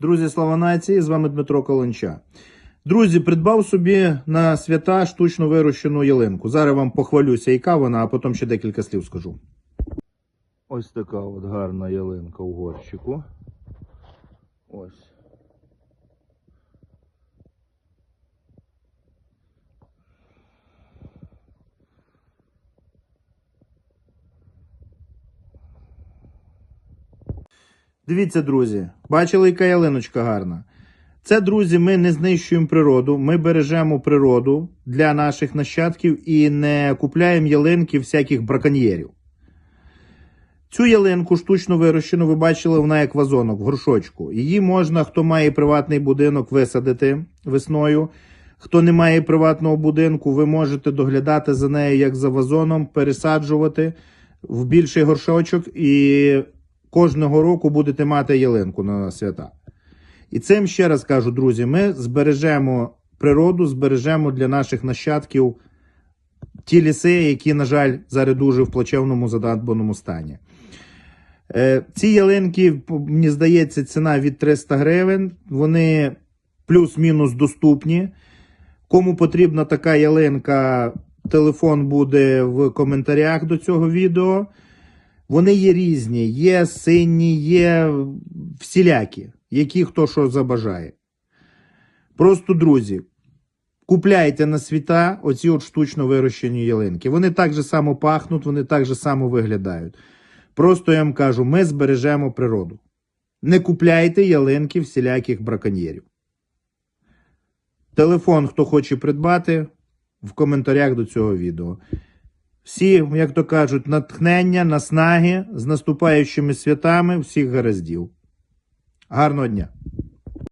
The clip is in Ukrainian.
Друзі, слава нації! З вами Дмитро Колонча. Друзі, придбав собі на свята штучно вирощену ялинку. Зараз вам похвалюся, яка вона, а потім ще декілька слів скажу. Ось така от гарна ялинка у горщику. Ось. Дивіться, друзі, бачили, яка ялиночка гарна. Це, друзі, ми не знищуємо природу, ми бережемо природу для наших нащадків і не купляємо ялинки всяких браконьєрів. Цю ялинку штучно вирощену, ви бачили, вона як вазонок в горшочку. Її можна, хто має приватний будинок, висадити весною. Хто не має приватного будинку, ви можете доглядати за нею як за вазоном, пересаджувати в більший горшочок і кожного року будете мати ялинку на свята. І цим ще раз кажу, друзі, ми збережемо природу, збережемо для наших нащадків ті ліси, які, на жаль, зараз дуже в плачевному задатбаному стані. Е, ці ялинки, мені здається, ціна від 300 гривень. Вони плюс-мінус доступні. Кому потрібна така ялинка, телефон буде в коментарях до цього відео. Вони є різні, є сині, є всілякі, які хто що забажає. Просто, друзі, купляйте на світа оці от штучно вирощені ялинки. Вони так же само пахнуть, вони так же само виглядають. Просто я вам кажу, ми збережемо природу. Не купляйте ялинки всіляких браконьєрів. Телефон, хто хоче придбати, в коментарях до цього відео. Всі, як то кажуть, натхнення, наснаги з наступаючими святами, всіх гараздів. Гарного дня!